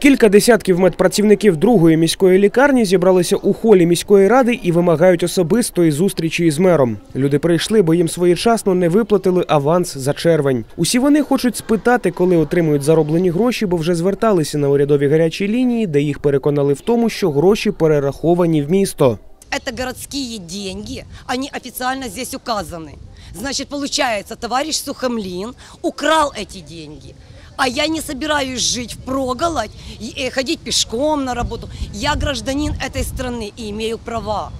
Кілька десятків медпрацівників другої міської лікарні зібралися у холі міської ради і вимагають особистої зустрічі із мером. Люди прийшли, бо їм своєчасно не виплатили аванс за червень. Усі вони хочуть спитати, коли отримують зароблені гроші, бо вже зверталися на урядові гарячі лінії, де їх переконали в тому, що гроші перераховані в місто. Это городские деньги, они официально здесь указаны. Значит, получается, товарищ Сухомлин украл эти деньги. А я не собираюсь жить впроголодь и э, ходить пешком на работу. Я гражданин этой страны и имею права.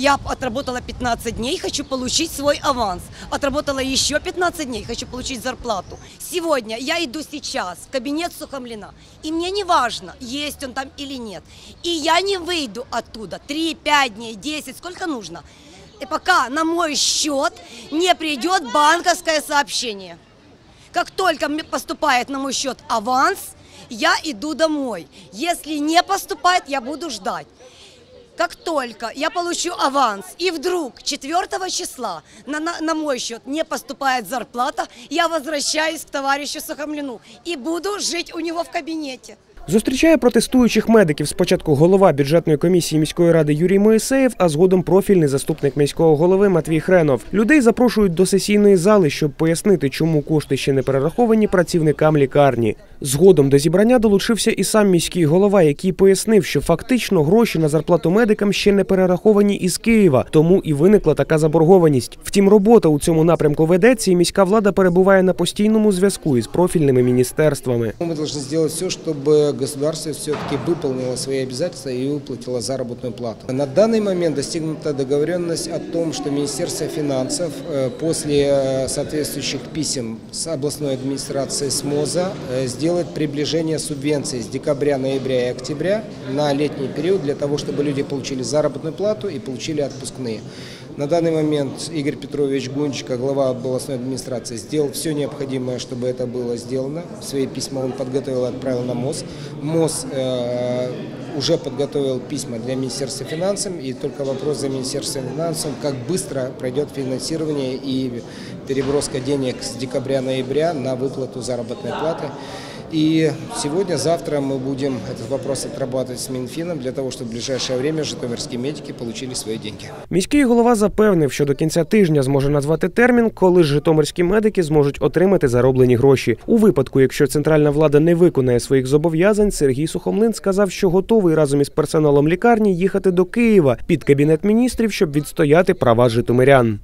Я отработала 15 дней, хочу получить свой аванс. Отработала еще 15 дней, хочу получить зарплату. Сегодня я иду сейчас в кабинет Сухомлина, и мне не важно, есть он там или нет. И я не выйду оттуда 3, 5 дней, 10, сколько нужно. И пока на мой счет не придет банковское сообщение. Как только мне поступает на мой счет аванс, я иду домой. Если не поступает, я буду ждать. Как только я получу аванс, и вдруг 4 числа на, на, на мой счет не поступает зарплата, я возвращаюсь к товарищу Сухомлину и буду жить у него в кабинете. Зустрічає протестуючих медиків спочатку голова бюджетної комісії міської ради Юрій Моїсеєв, а згодом профільний заступник міського голови Матвій Хренов. Людей запрошують до сесійної зали, щоб пояснити, чому кошти ще не перераховані працівникам лікарні. Згодом до зібрання долучився і сам міський голова, який пояснив, що фактично гроші на зарплату медикам ще не перераховані із Києва, тому і виникла така заборгованість. Втім, робота у цьому напрямку ведеться, і міська влада перебуває на постійному зв'язку із профільними міністерствами. Мы должны сделать все, чтобы государство все-таки выполнило свои обязательства и выплатило заработную плату. На данный момент достигнута договоренность о том, что Министерство финансов э, после э, соответствующих писем с областной администрацией СМОЗа э, сделает приближение субвенций с декабря, ноября и октября на летний период для того, чтобы люди получили заработную плату и получили отпускные. На данный момент Игорь Петрович Гунчика, глава областной администрации, сделал все необходимое, чтобы это было сделано. Свои письма он подготовил и отправил на МОЗ. МОЗ э, уже подготовил письма для Министерства финансов, и только вопрос за Министерством финансов, как быстро пройдет финансирование и переброска денег с декабря-ноября на выплату заработной платы. И сегодня-завтра мы будем этот вопрос отрабатывать с Минфином для того, чтобы в ближайшее время житомирские медики получили свои деньги. Міський голова запевнив, що до кінця тижня зможе назвати термін, коли житомирські медики зможуть отримати зароблені гроші. У випадку, якщо центральна влада не виконає своїх зобов'язань, Сергій Сухомлин сказав, що готовий разом із персоналом лікарні їхати до Києва під кабінет міністрів, щоб відстояти права житомирян.